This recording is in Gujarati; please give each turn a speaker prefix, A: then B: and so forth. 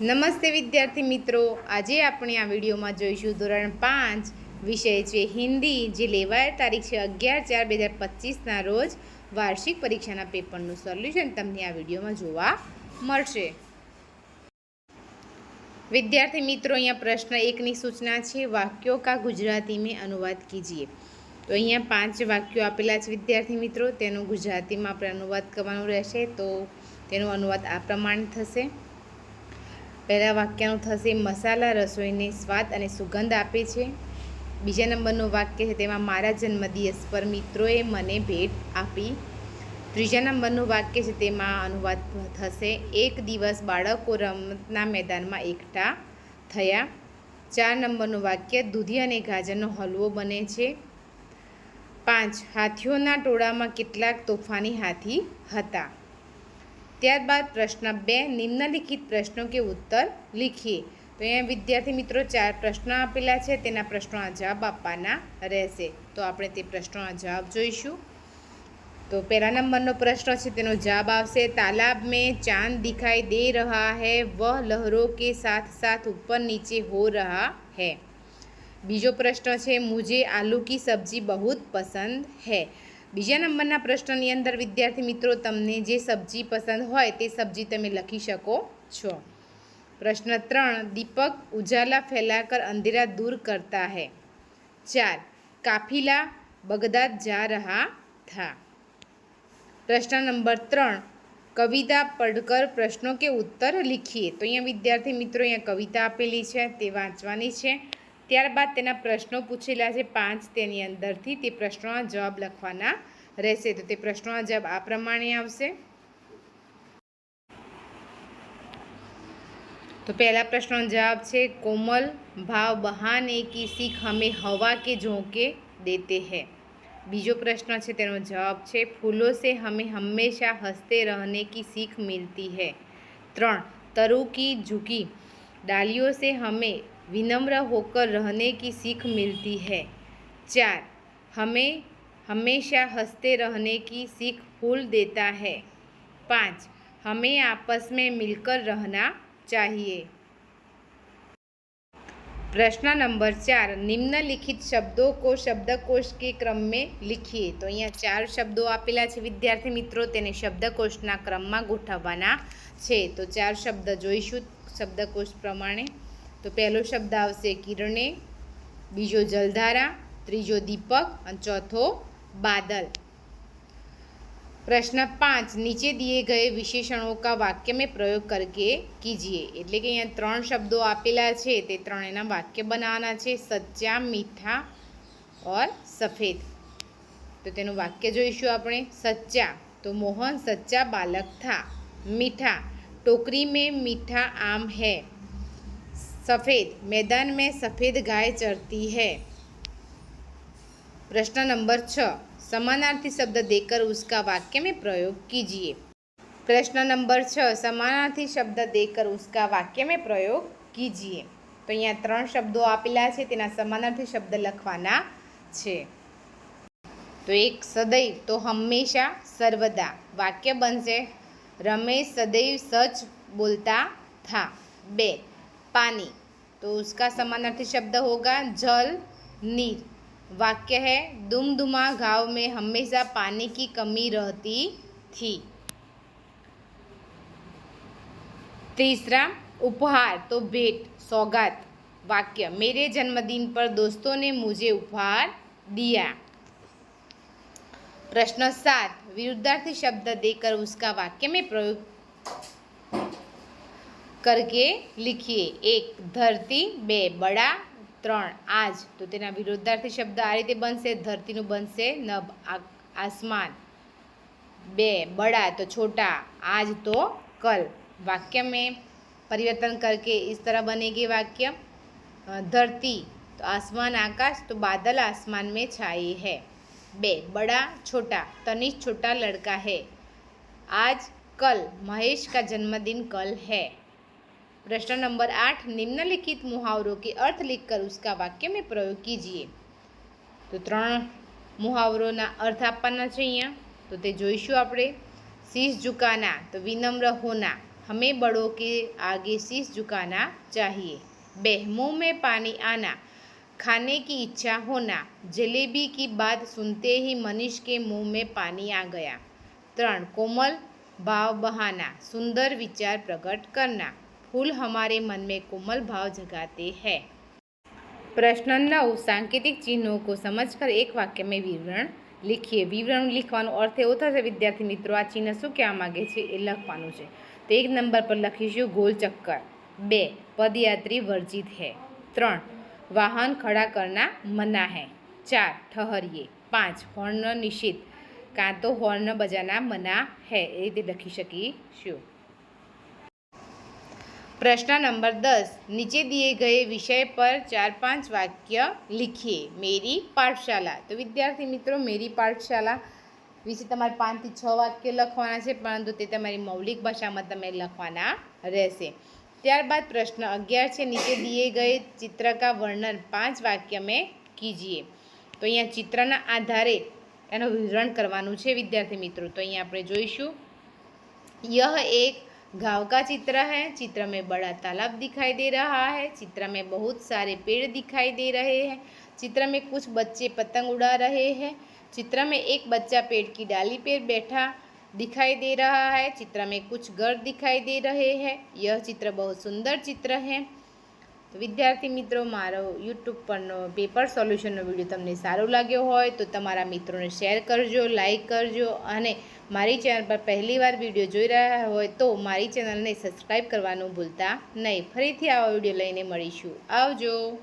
A: નમસ્તે વિદ્યાર્થી મિત્રો. આજે આપણે આ વિડીયોમાં જોઈશું ધોરણ પાંચ વિષય છે હિન્દી, જે લેવાય તારીખ છે અગિયાર ચાર બે હજાર પચીસના રોજ વાર્ષિક પરીક્ષાના પેપરનું સોલ્યુશન તમને આ વિડીયોમાં જોવા મળશે. વિદ્યાર્થી મિત્રો, અહીંયા પ્રશ્ન એકની સૂચના છે, વાક્યો કા ગુજરાતી મેં અનુવાદ કીજીએ. તો અહીંયા પાંચ વાક્યો આપેલા છે વિદ્યાર્થી મિત્રો, તેનું ગુજરાતીમાં આપણે અનુવાદ કરવાનું રહેશે, તો તેનો અનુવાદ આ પ્રમાણે થશે. પહેલા વાક્યનું થશે મસાલા રસોઈને સ્વાદ અને સુગંધ આપે છે. બીજા નંબરનું વાક્ય છે, તેમાં મારા જન્મદિવસ પર મિત્રોએ મને ભેટ આપી. ત્રીજા નંબરનું વાક્ય છે, તેમાં અનુવાદ થશે, એક દિવસ બાળકો રમતના મેદાનમાં એકઠા થયા. ચાર નંબરનું વાક્ય, દૂધી અને ગાજરનો હલવો બને છે. પાંચ, હાથીઓના ટોળામાં કેટલાક તોફાની હાથી હતા. ત્યારબાદ પ્રશ્ન બે, નિમ્નલિખિત પ્રશ્નો કે ઉત્તર લીખીએ. તો અહીંયા વિદ્યાર્થી મિત્રો ચાર પ્રશ્નો આપેલા છે, તેના પ્રશ્નોના જવાબ આપવાના રહેશે. તો આપણે તે પ્રશ્નોના જવાબ જોઈશું. તો પહેલા નંબરનો પ્રશ્ન છે, તેનો જવાબ આવશે, તાલાબ મેં ચાંદ દિખાઈ દે રહા હૈ, વહ લહેરો કે સાથ સાથ ઉપર નીચે હો રહા હૈ. બીજો પ્રશ્ન છે, મુજે આલુ કી સબ્જી બહુ પસંદ હૈ. બીજા નંબરના પ્રશ્નની અંદર, વિદ્યાર્થી મિત્રો, તમને જે સબ્જી પસંદ હોય તે સબ્જી તમે લખી શકો છો. પ્રશ્ન ત્રણ, દીપક ઉજાલા ફેલાકર અંધેરા દૂર કરતા હૈ. ચાર, કાફિલા બગદાદ જા રહા થા. પ્રશ્ન નંબર ત્રણ, કવિતા પઢકર પ્રશ્નો કે ઉત્તર લીખીએ. તો અહીંયા વિદ્યાર્થી મિત્રો, અહીંયા કવિતા આપેલી છે, તે વાંચવાની છે. ત્યારબાદ તેના પ્રશ્નો પૂછેલા છે પાંચ તેની અંદરથી. તે પ્રશ્નોના જવાબ લખવાના રહેશે. તો તે પ્રશ્નોના જવાબ આ પ્રમાણે આવશે. તો પહેલા પ્રશ્નનો જવાબ છે, કોમલ ભાવ બહાને કી શીખ હમે હવા કે ઝોંકે દેતે હે? બીજો પ્રશ્ન છે, તેનો જવાબ છે, ફૂલો સે હમે હંમેશા હસતે રહને કી શીખ મિલતી હે? ત્રણ, તરુ કી ઝૂકી? ડાલીઓ સે હમે विनम्र होकर रहने की सीख मिलती है चार हमें हमेशा हंसते रहने की सीख फूल देता है पाँच हमें आपस में मिलकर रहना चाहिए प्रश्न नंबर चार निम्नलिखित शब्दों को शब्दकोश के क्रम में लिखिए તો અહીંયા ચાર શબ્દો આપેલા છે વિદ્યાર્થી મિત્રો તેને શબ્દકોશના ક્રમમાં ગોઠવવાના છે તો ચાર શબ્દ જોઈશું શબ્દકોશ પ્રમાણે તો પહેલો શબ્દ આવશે કિરણે, બીજો જલધારા, ત્રીજો દીપક અને ચોથો બાદલ. પ્રશ્ન પાંચ, નીચે દીએ ગયે વિશેષણો કા વાક્ય મેં પ્રયોગ કરકે કીજીએ. એટલે કે અહીંયા ત્રણ શબ્દો આપેલા છે, તે ત્રણેના વાક્ય બનાવવાના છે, સચ્ચા, મીઠા ઓર સફેદ. તો તેનું વાક્ય જોઈશું આપણે. સચ્ચા, તો મોહન સચ્ચા બાલક થા, મીઠા, ટોકરી મેં મીઠા આમ હૈ. सफ़ेद मैदान में सफ़ेद गाय चरती है प्रश्न नंबर छ समानार्थी शब्द देकर उसका वाक्य में प्रयोग कीजिए प्रश्न नंबर छ समानार्थी शब्द देकर उसका वाक्य में प्रयोग कीजिए તો અહીંયા ત્રણ શબ્દો આપેલા છે તેના સમાનાર્થી શબ્દ લખવાના છે તો એક સદૈવ તો હંમેશા સર્વદા વાક્ય બનશે रमेश सदैव सच बोलता था बे पानी। तो उसका समानार्थी शब्द होगा जल, नीर। वाक्य है, दुमदुमा गाँव में हमेशा पानी की कमी रहती थी। तीसरा, उपहार तो भेंट, सौगात। वाक्य, मेरे जन्मदिन पर दोस्तों ने मुझे उपहार दिया। प्रश्न सात, विरुद्धार्थी शब्द देकर उसका वाक्य में प्रयोग करके लिखिए एक ધરતી બે બડા ત્રણ આજ તો તેના વિરુદ્ધાર્થી શબ્દ આ રીતે બનશે ધરતીનું બનશે નભ આસમાન બે बड़ा तो छोटा आज तो कल वाक्य में परिवर्तन करके इस तरह बनेगी वाक्य धरती तो आसमान आकाश तो बादल आसमान में छाए है बे बड़ा छोटा तनिष छोटा लड़का है आज कल महेश का जन्मदिन कल है प्रश्न नंबर आठ निम्नलिखित मुहावरों के अर्थ लिखकर उसका वाक्य में प्रयोग कीजिए તો ત્રણ મુહાવરોના અર્થ આપવાના છે અહીંયા તો તે જોઈશું આપણે શીશ ઝુકાના તો વિનમ્ર હોના हमें बड़ों के आगे शीश झुकाना चाहिए बे मुंह में पानी आना खाने की इच्छा होना जलेबी की बात सुनते ही मनीष के मुंह में पानी आ गया ત્રણ कोमल भाव बहाना सुंदर विचार प्रकट करना फूल हमारे मन में कोमल भाव जगाते हैं प्रश्न नौ सांकेतिक चिन्हों को समझकर एक वाक्य में विवरण લીખીએ વિવરણ લીખવાનો અર્થ એવો થશે વિદ્યાર્થી મિત્રો આ ચિહ્ન શું કહેવા માગે છે એ લખવાનું છે તો એક નંબર પર લખીશું ગોલ ચક્કર બે પદયાત્રી વર્જિત હૈ ત્રણ વાહન ખડા કરના મના હૈ ચાર ઠહરીએ પાંચ હોર્ન નિષિદ્ધ કાં તો હોર્ન બજાના મના હૈ એ રીતે લખી શકીશું પ્રશ્ન નંબર દસ. નીચે દિએ ગયે વિષય પર ચાર પાંચ વાક્ય લીખીએ. મેરી પાઠશાલા. તો વિદ્યાર્થી મિત્રો, મેરી પાઠશાલા વિશે તમારે પાંચથી છ વાક્ય લખવાના છે, પરંતુ તે તમારી મૌલિક ભાષામાં તમે લખવાના રહેશે. ત્યારબાદ પ્રશ્ન અગિયાર છે. નીચે દિએ ગયે ચિત્રકા વર્ણન પાંચ વાક્ય મેં કીજીએ. તો અહીંયા ચિત્રના આધારે એનું વિવરણ કરવાનું છે વિદ્યાર્થી મિત્રો. તો અહીંયા આપણે જોઈશું. યહ એક गाँव का चित्र है। चित्र में बड़ा तालाब दिखाई दे रहा है। चित्र में बहुत सारे पेड़ दिखाई दे रहे हैं। चित्र में कुछ बच्चे पतंग उड़ा रहे हैं। चित्र में एक बच्चा पेड़ की डाली पर बैठा दिखाई दे रहा है। चित्र में कुछ घर दिखाई दे रहे हैं। यह चित्र बहुत सुंदर चित्र है। તો વિદ્યાર્થી મિત્રો, મારો યુટ્યુબ પરનો પેપર સોલ્યુશનનો વીડિયો તમને સારો લાગ્યો હોય તો તમારા મિત્રોને શેર કરજો, લાઈક કરજો અને મારી ચેનલ પર પહેલીવાર વીડિયો જોઈ રહ્યા હોય તો મારી ચેનલને સબસ્ક્રાઈબ કરવાનું ભૂલતા નહીં. ફરીથી આવા વીડિયો લઈને મળીશું. આવજો.